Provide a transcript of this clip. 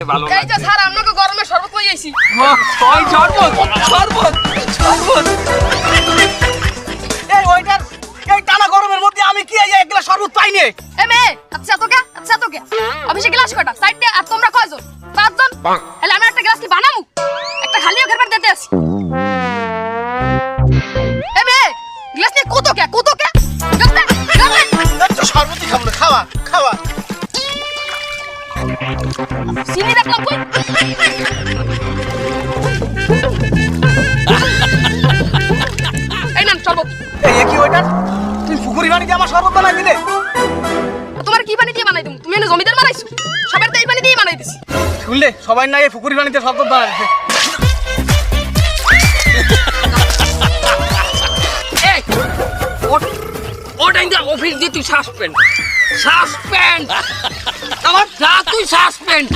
ভালো এই যে স্যার আপনাকে গরমে শরবত লই আইছি। ওই শরবত শরবত শরবত। এই ওইটার এই টানা গরমের মধ্যে আমি কি এই এক গ্লাস শরবত পাইনি এ মেয়ে আচ্ছা তোকে আচ্ছা তোকে অফিসে গ্লাস কয়টা? সাইড আর তোমরা কয়জন? পাঁচজন? তাহলে আমি একটা গ্লাস কি বানামু? একটা খালিও ঘরবার দিতে আসি এ মেয়ে গ্লাস নিয়ে কত কে? কত এই নাম শরবত এই কি ওইটার তুই পুকুরি পানি দিয়ে আমার শরবত বানাই দিলে তোমার কি পানি দিয়ে বানাই তুমি তুমি এনে জমিদার বানাইছো? সবার তো এই পানি দিয়ে বানাই দিছি। শুনলে? সবাই না এই পুকুরি পানিতে শরবত বানাইছে এই ওট ওটাই না অফিস দিয়ে তুই সাসপেন্ড। সাসপেন্ড! সাসপেন্ড